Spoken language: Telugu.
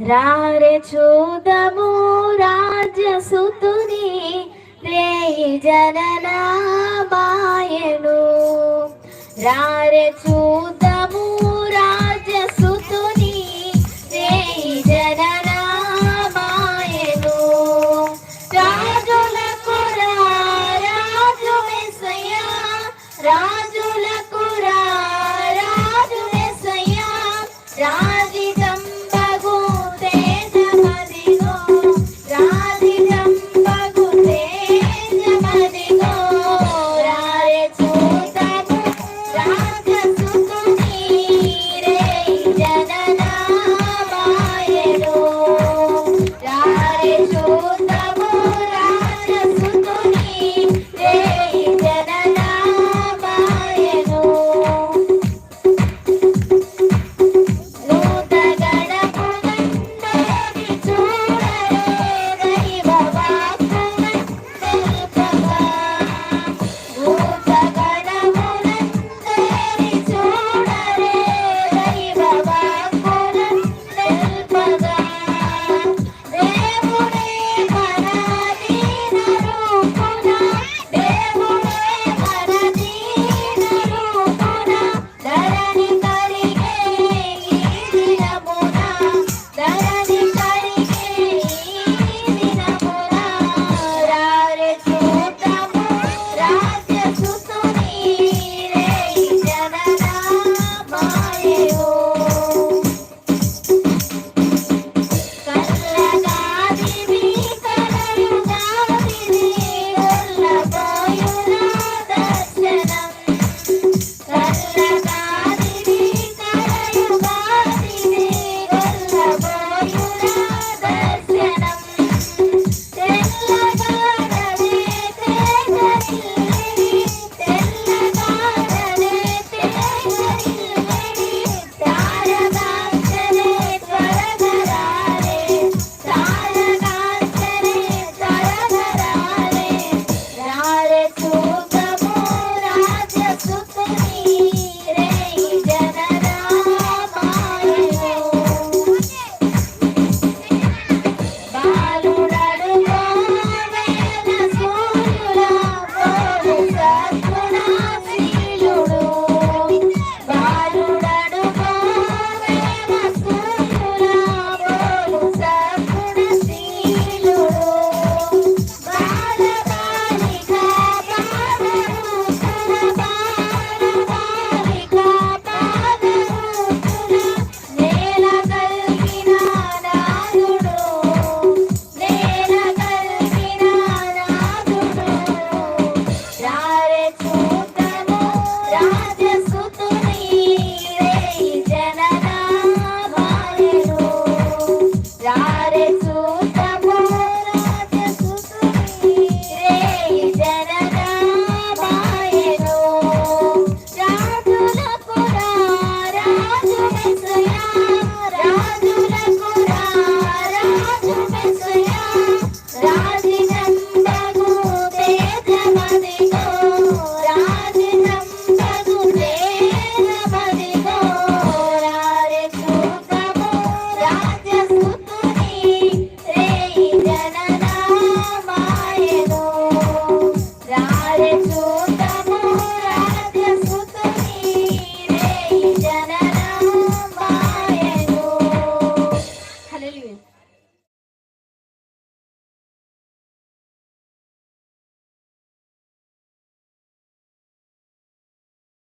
రారే చూదము రాజసుతుని రేయి జననా బాయను రారే చూదము రాజసుతుని రేయి రాజు రా